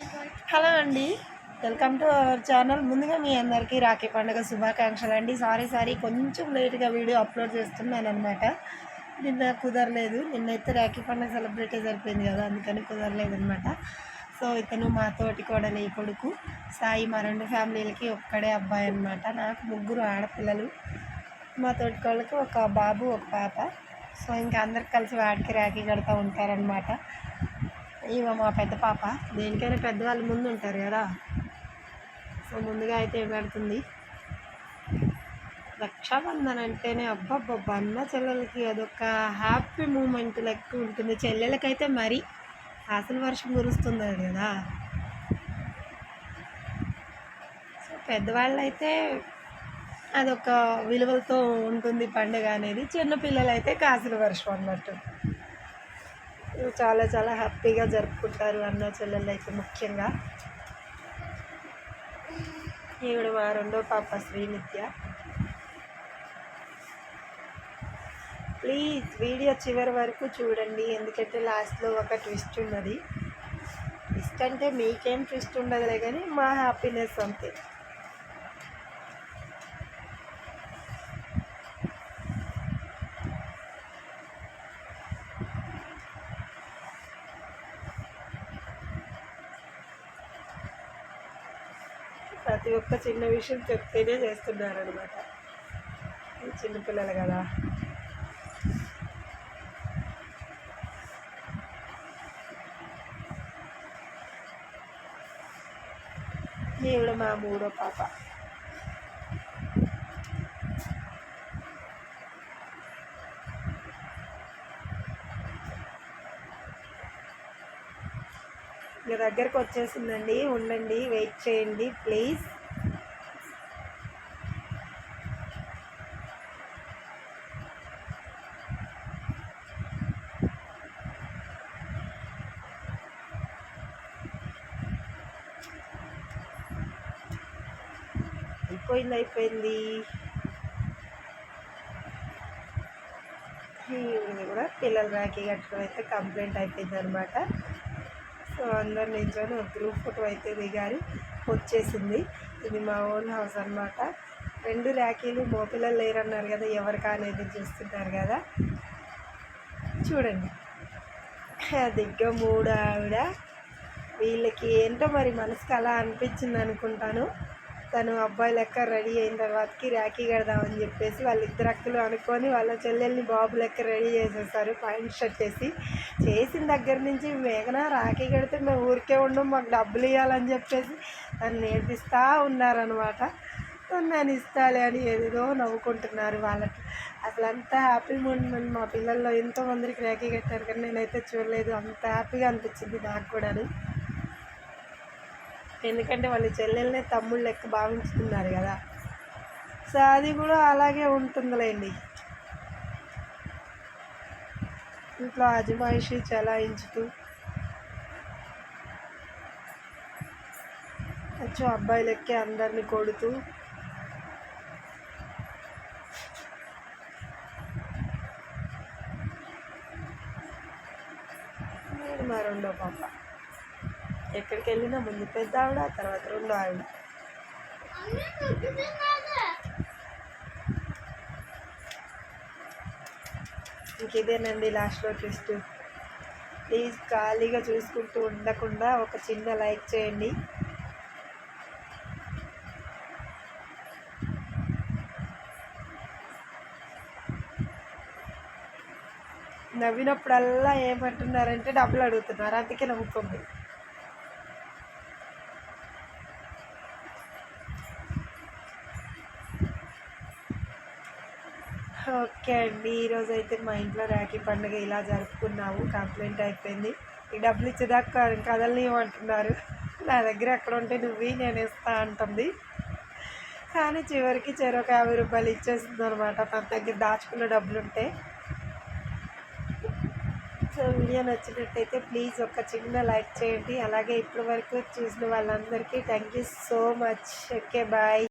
Hello అండి. Welcome to our channel. ముందుగా మీ అందరికీ రాఖీ పండుగ శుభాకాంక్షలు అండి. సారీ సారీ కొంచెం లేట్గా వీడియో అప్లోడ్ చేస్తున్నాను అనమాట నిన్న కుదరలేదు. నిన్నైతే రాఖీ పండుగ సెలబ్రేట్ సరిపోయింది కదా అందుకని కుదరలేదు అనమాట సో ఇతను మా తోటి కోడలి కొడుకు సాయి మా రెండు ఫ్యామిలీలకి ఒక్కడే అబ్బాయి అనమాట నాకు ముగ్గురు ఆడపిల్లలు. మా తోటి కోళ్ళకి ఒక బాబు ఒక పాప. సో ఇంకా అందరికి కలిసి వాడికి రాఖీ కడతా ఉంటారనమాట ఇవ మా పెద్ద పాప. దేనికైనా పెద్దవాళ్ళు ముందు ఉంటారు కదా. సో ముందుగా అయితే పెడుతుంది? రక్షాబంధన్ అంటేనే అబ్బబ్బబ్బ అన్న చెల్లెలకి అదొక హ్యాపీ మూమెంట్ లెక్క ఉంటుంది. చెల్లెలకైతే మరి అసలు వర్షం కురుస్తుంది కదా. సో పెద్దవాళ్ళు అయితే అదొక విలువలతో ఉంటుంది పండుగ అనేది. చిన్నపిల్లలైతే కాసుల వర్షం అన్నట్టు. చాలా చాలా హ్యాపీగా జరుపుకుంటారు అన్న చెల్లెళ్ళు అయితే ముఖ్యంగా. ఈవిడ మా రెండో పాప శ్రీనిత్య. ప్లీజ్ వీడియో చివరి వరకు చూడండి ఎందుకంటే లాస్ట్లో ఒక ట్విస్ట్ ఉన్నది. ట్విస్ట్ అంటే మీకేం ట్విస్ట్ ఉండదులే కానీ మా హ్యాపీనెస్ అంతే. ప్రతి ఒక్క చిన్న విషయం చెప్తేనే చేస్తున్నారనమాట చిన్నపిల్లలు కదా. ఈవిడ మా మూడో పాప. ఇక దగ్గరకు వచ్చేసిందండి. ఉండండి వెయిట్ చేయండి ప్లీజ్. అయిపోయింది అయిపోయింది. ఈవినింగ్ కూడా పిల్లల రాఖీ కట్టడం అయితే కంప్లైంట్ అయిపోయింది అనమాట సో అందరు నిల్చొని ఒక గ్రూప్ ఫోటో అయితే దిగారు. వచ్చేసింది. ఇది మా ఓన్ హౌస్ అనమాట రెండు ర్యాకీలు మోపిల్లలు లేరన్నారు కదా ఎవరికా కానేది చూస్తుంటారు కదా. చూడండి. దిగ్గ మూడు ఆవిడ వీళ్ళకి ఏంటో మరి మనసుకి అలా అనిపించింది అనుకుంటాను. తను అబ్బాయి లెక్క రెడీ అయిన తర్వాతకి రాఖీ కడదామని చెప్పేసి వాళ్ళిద్దరు అక్కలు అనుకొని వాళ్ళ చెల్లెల్ని బాబు లెక్క రెడీ చేసేసారు పాయింట్ షర్ట్ చేసి చేసిన దగ్గర నుంచి మేఘన రాఖీ కడితే మేము ఊరికే ఉండం మాకు డబ్బులు ఇవ్వాలని చెప్పేసి తను నేర్పిస్తూ ఉన్నారనమాట నేను ఇస్తాలే అని ఏదేదో నవ్వుకుంటున్నారు వాళ్ళకి. అసలు అంత హ్యాపీ మూమెంట్ మా పిల్లల్లో ఎంతో మందికి కట్టారు కానీ నేనైతే చూడలేదు. అంత హ్యాపీగా అనిపించింది నాకు కూడా ఎందుకంటే వాళ్ళు చెల్లెల్నే తమ్ముళ్ళు లెక్క భావించుతున్నారు కదా. సో అది కూడా అలాగే ఉంటుందిలేండి. ఇంట్లో అజమాయిషి చలాయించుతూ కొంచెం అబ్బాయిలెక్కి అందరిని కొడుతూ మా రెండో పాప. ఎక్కడికి వెళ్ళినా ముందు పెద్ద ఆవిడ తర్వాత రెండో ఆవిడ. ఇంకేదేనండి లాస్ట్లో ట్విస్ట్ ప్లీజ్ ఖాళీగా చూసుకుంటూ ఉండకుండా ఒక చిన్న లైక్ చేయండి. నవ్వినప్పుడల్లా ఏమంటున్నారంటే డబ్బులు అడుగుతున్నారు. అందుకే నవ్వుతుంది ఓకే అండి. ఈరోజు అయితే మా ఇంట్లో రాఖీ పండుగ ఇలా జరుపుకున్నాము. కంప్లైంట్ అయిపోయింది. ఈ డబ్బులు ఇచ్చేదాకా కదలని అంటున్నారు నా దగ్గర ఎక్కడ ఉంటే నువ్వు నేను ఇస్తా అంటుంది. కానీ చివరికి చెరొక యాభై రూపాయలు ఇచ్చేస్తుంది అనమాట తన దగ్గర దాచుకున్న డబ్బులు ఉంటే సో వీడియో నచ్చినట్టయితే ప్లీజ్ ఒక చిన్న లైక్ చేయండి. అలాగే ఇప్పటి వరకు చూసిన వాళ్ళందరికీ thank you so much. Okay bye.